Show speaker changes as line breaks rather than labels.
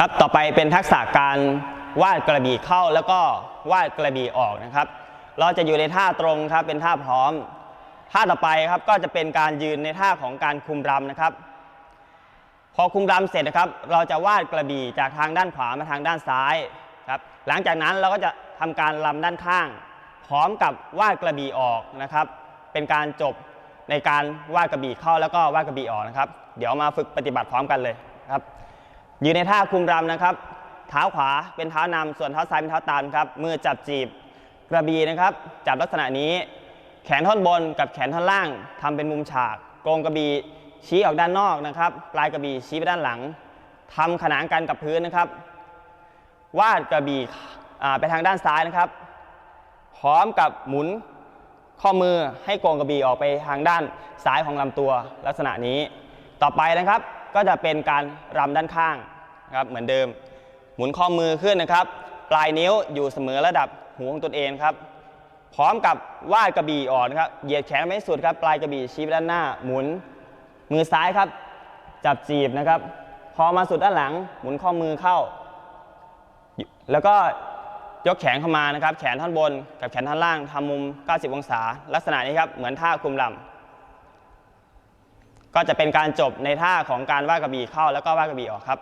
ครับต่อไปเป็นทักษะการวาดกระบี่เข้าแล้วก็วาดกระบี่ออกนะครับ เราจะอยู่ในท่าตรงครับเป็นท่าพร้อม ท่าต่อไปครับก็จะเป็นการยืนในท่าของการคุมรำนะครับ พอคุมรำเสร็จนะครับ เราจะวาดกระบี่จากทางด้านขวามาทางด้านซ้ายครับหลังจากนั้นเราก็จะทำการรำด้านข้าง พร้อมกับวาดกระบี่ออกนะครับ เป็นการจบในการวาดกระบี่เข้าแล้วก็วาดกระบี่ออกนะครับ เดี๋ยวมาฝึกปฏิบัติพร้อมกันเลยครับ ยืนในท่าคุมรำนะครับ เท้าขวาเป็นเท้านำส่วนเท้าซ้ายเป็นเท้าตามครับ มือจับจีบกระบี่นะครับ จับลักษณะนี้ แขนท่อนบนกับแขนท่อนล่างทำเป็นมุมฉากโกงกระบี่ชี้ออกด้านนอกนะครับ ปลายกระบี่ชี้ไปด้านหลังทำขนานกันกับพื้นนะครับ วาดกระบี่ไปทางด้านซ้ายนะครับ พร้อมกับหมุนข้อมือให้โกงกระบี่ออกไปทางด้านซ้ายของลำตัวลักษณะนี้ ต่อไปนะครับ ก็จะเป็นการรำด้านข้างครับเหมือนเดิม หมุนข้อมือขึ้นนะครับ ปลายนิ้วอยู่เสมอระดับหูของตนเองครับ พร้อมกับวาดกระบี่อ่อนครับเหยียดแขนไม่สุดครับ ปลายกระบี่ชี้ไปด้านหน้า หมุนมือซ้ายครับ จับจีบนะครับ พอมาสุดด้านหลัง หมุนข้อมือเข้า แล้วก็ยกแขนเข้ามานะครับ แขนท่อนบนกับแขนท่อนล่างทำมุม 90 องศา ลักษณะนี้ครับเหมือนท่าคุมลำ ก็จะเป็นการจบในท่าของการว่ากระบี่เข้าแล้วก็ว่ากระบี่ออกครับ